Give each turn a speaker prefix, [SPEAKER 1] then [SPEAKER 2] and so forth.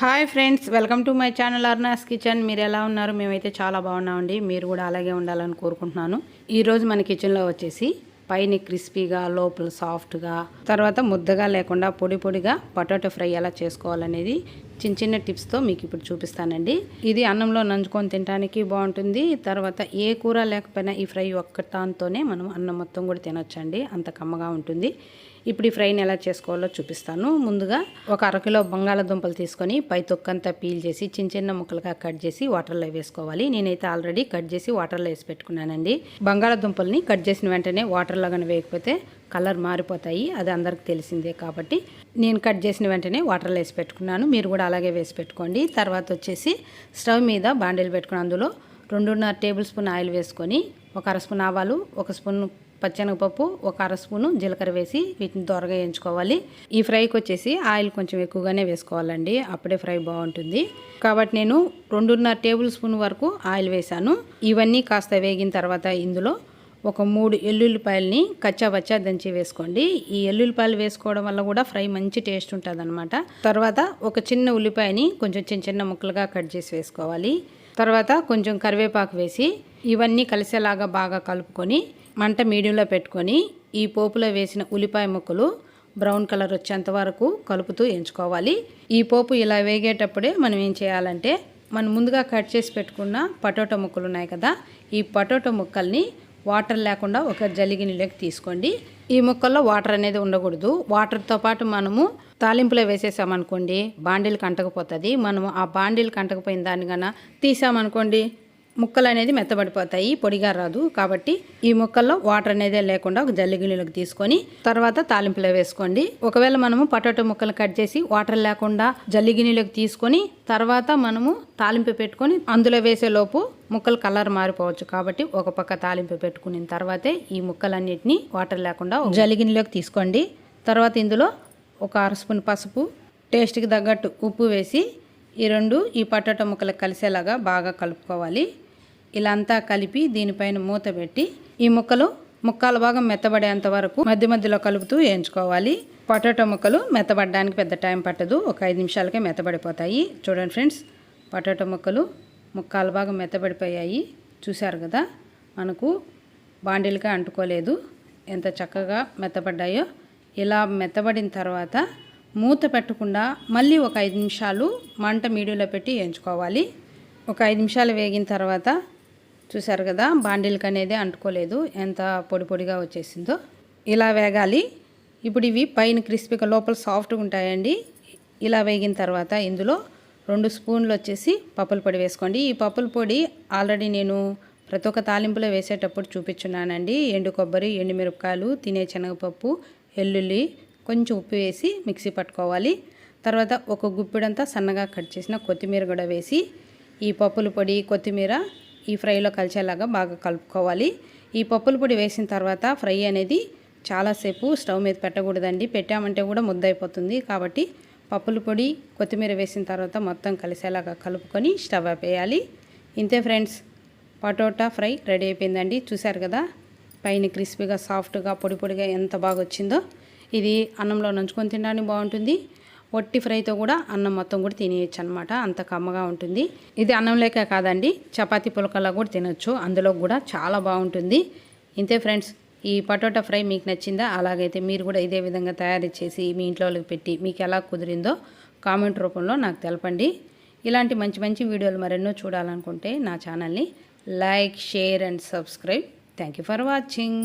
[SPEAKER 1] Hi friends welcome to my channel Arna's kitchen. మీరు ఎలా ఉన్నారు? మేమైతే చాలా బాగున్నామండి. మీరు కూడా అలాగే ఉండాలని కోరుకుంటున్నాను. ఈరోజు మన కిచెన్లో వచ్చేసి పైన క్రిస్పీగా లోపల సాఫ్ట్గా తర్వాత ముద్దగా లేకుండా పొడి పొడిగా పొటాటో ఫ్రై ఎలా చేసుకోవాలనేది చిన్న చిన్న టిప్స్తో మీకు ఇప్పుడు చూపిస్తానండి. ఇది అన్నంలో నంచుకొని తినడానికి బాగుంటుంది. తర్వాత ఏ కూర లేకపోయినా ఈ ఫ్రై ఒక్క దాంతోనే మనం అన్నం మొత్తం కూడా తినొచ్చండి. అంత కమ్మగా ఉంటుంది. ఇప్పుడు ఈ ఫ్రైని ఎలా చేసుకోవాలో చూపిస్తాను. ముందుగా ఒక అరకిలో బంగాళాదుంపలు తీసుకొని పై తొక్కంతా పీల్ చేసి చిన్న చిన్న ముక్కలుగా కట్ చేసి వాటర్లో వేసుకోవాలి. నేనైతే ఆల్రెడీ కట్ చేసి వాటర్లో వేసి పెట్టుకున్నానండి. బంగాళాదుంపల్ని కట్ చేసిన వెంటనే వాటర్లో కానీ వేయకపోతే కలర్ మారిపోతాయి అది అందరికి తెలిసిందే కాబట్టి నేను కట్ చేసిన వెంటనే వాటర్లో వేసి పెట్టుకున్నాను. మీరు కూడా అలాగే వేసి పెట్టుకోండి. తర్వాత వచ్చేసి స్టవ్ మీద బాండీలు పెట్టుకుని అందులో రెండున్నర టేబుల్ స్పూన్ ఆయిల్ వేసుకొని ఒక అర స్పూన్ ఆవాలు ఒక స్పూన్ పచ్చెనగపప్పు ఒక అర స్పూను జీలకర్ర వేసి వీటిని త్వరగా వేయించుకోవాలి. ఈ ఫ్రైకి వచ్చేసి ఆయిల్ కొంచెం ఎక్కువగానే వేసుకోవాలండి. అప్పుడే ఫ్రై బాగుంటుంది. కాబట్టి నేను రెండున్నర టేబుల్ స్పూన్ వరకు ఆయిల్ వేశాను. ఇవన్నీ కాస్త వేగిన తర్వాత ఇందులో ఒక మూడు ఎల్లుల్లిపాయలని కచ్చాబచ్చా దంచి వేసుకోండి. ఈ ఎల్లుల్లిపాయలు వేసుకోవడం వల్ల కూడా ఫ్రై మంచి టేస్ట్ ఉంటుంది అనమాట తర్వాత ఒక చిన్న ఉల్లిపాయని కొంచెం చిన్న చిన్న ముక్కలుగా కట్ చేసి వేసుకోవాలి. తర్వాత కొంచెం కరివేపాకు వేసి ఇవన్నీ కలిసేలాగా బాగా కలుపుకొని మంట మీడియంలో పెట్టుకొని ఈ పోపులో వేసిన ఉల్లిపాయ ముక్కలు బ్రౌన్ కలర్ వచ్చేంత వరకు కలుపుతూ ఎంచుకోవాలి. ఈ పోపు ఇలా వేగేటప్పుడే మనం ఏం చేయాలంటే మనం ముందుగా కట్ చేసి పెట్టుకున్న పటోటో ముక్కలు ఉన్నాయి కదా ఈ పటోటో ముక్కల్ని వాటర్ లేకుండా ఒక జలిగినిలోకి తీసుకోండి. ఈ ముక్కల్లో వాటర్ అనేది ఉండకూడదు. వాటర్తో పాటు మనము తాలింపులో వేసేసామనుకోండి బాండీలు కంటకపోతుంది. మనము ఆ బాండీలు కంటకపోయిన దాన్ని కన్నా తీసామనుకోండి ముక్కలు అనేది మెత్తబడిపోతాయి పొడిగా రాదు. కాబట్టి ఈ ముక్కల్లో వాటర్ అనేది లేకుండా ఒక జల్లి గిన్నెలకు తీసుకొని తర్వాత తాలింపులో వేసుకోండి. ఒకవేళ మనము పొటాటో ముక్కలు కట్ చేసి వాటర్ లేకుండా జల్లి గిన్నెలకు తీసుకొని తర్వాత మనము తాలింపు పెట్టుకొని అందులో వేసే లోపు ముక్కలు కలర్ మారిపోవచ్చు. కాబట్టి ఒక పక్క తాలింపు పెట్టుకున్న తర్వాతే ఈ ముక్కలన్నిటిని వాటర్ లేకుండా జల్లి గిన్నెలోకి తీసుకోండి. తర్వాత ఇందులో ఒక అర స్పూన్ పసుపు టేస్ట్కి తగ్గట్టు ఉప్పు వేసి ఈ రెండు ఈ పొటాటో ముక్కలు కలిసేలాగా బాగా కలుపుకోవాలి. ఇలా అంతా కలిపి దీనిపైన మూత పెట్టి ఈ ముక్కలు ముక్కాల భాగం మెత్తబడేంత వరకు మధ్య మధ్యలో కలుపుతూ వేయించుకోవాలి. పొటాటో ముక్కలు మెత్తబడడానికి పెద్ద టైం పట్టదు. ఒక ఐదు నిమిషాలకే మెత్తబడిపోతాయి. చూడండి ఫ్రెండ్స్ పొటాటో ముక్కలు ముక్కాల భాగం మెత్తబడిపోయాయి. చూశారు కదా మనకు బాండీలుగా అంటుకోలేదు. ఎంత చక్కగా మెత్తబడ్డాయో. ఇలా మెత్తబడిన తర్వాత మూత పెట్టకుండా మళ్ళీ ఒక ఐదు నిమిషాలు మంట మీడియంలో పెట్టి వేయించుకోవాలి. ఒక ఐదు నిమిషాలు వేగిన తర్వాత చూసారు కదా బాండిల్కి అనేది అంటుకోలేదు ఎంత పొడి పొడిగా వచ్చేసిందో. ఇలా వేగాలి. ఇప్పుడు ఇవి పైన క్రిస్పీగా లోపల సాఫ్ట్గా ఉంటాయండి. ఇలా వేగిన తర్వాత ఇందులో రెండు స్పూన్లు వచ్చేసి పప్పుల పొడి వేసుకోండి. ఈ పప్పుల పొడి ఆల్రెడీ నేను ప్రతి ఒక్క తాలింపులో వేసేటప్పుడు చూపించున్నానండి. ఎండు కొబ్బరి ఎండుమిరపకాయలు తినే శనగపప్పు ఎల్లుల్లి కొంచెం ఉప్పు వేసి మిక్సీ పట్టుకోవాలి. తర్వాత ఒక గుప్పిడంతా సన్నగా కట్ చేసిన కొత్తిమీర కూడా వేసి ఈ పప్పుల పొడి కొత్తిమీర ఈ ఫ్రైలో కలిసేలాగా బాగా కలుపుకోవాలి. ఈ పప్పుల పొడి వేసిన తర్వాత ఫ్రై అనేది చాలాసేపు స్టవ్ మీద పెట్టకూడదండి. పెట్టామంటే కూడా ముద్దైపోతుంది కాబట్టి పప్పుల పొడి కొత్తిమీర వేసిన తర్వాత మొత్తం కలిసేలాగా కలుపుకొని స్టవ్ ఆపేయాలి ఇంతే ఫ్రెండ్స్ పటోటా ఫ్రై రెడీ అయిపోయిందండి. చూశారు కదా? పైన క్రిస్పీగా సాఫ్ట్గా పొడి పొడిగా ఎంత బాగా వచ్చిందో. ఇది అన్నంలో నంచుకొని తినడానికి బాగుంటుంది. వట్టి ఫ్రైతో కూడా అన్నం మొత్తం కూడా తినేయచ్చు అనమాట అంత కమ్మగా ఉంటుంది. ఇది అన్నం లేక కాదండి చపాతీ పులకలా కూడా తినొచ్చు. అందులో కూడా చాలా బాగుంటుంది. ఇంతే ఫ్రెండ్స్ ఈ పటోటా ఫ్రై మీకు నచ్చిందా? అలాగైతే మీరు కూడా ఇదే విధంగా తయారు చేసి మీ ఇంట్లో పెట్టి మీకు ఎలా కుదిరిందో కామెంట్ రూపంలో నాకు తెలపండి. ఇలాంటి మంచి మంచి వీడియోలు మరెన్నో చూడాలనుకుంటే నా ఛానల్ని like share and subscribe. Thank you for watching.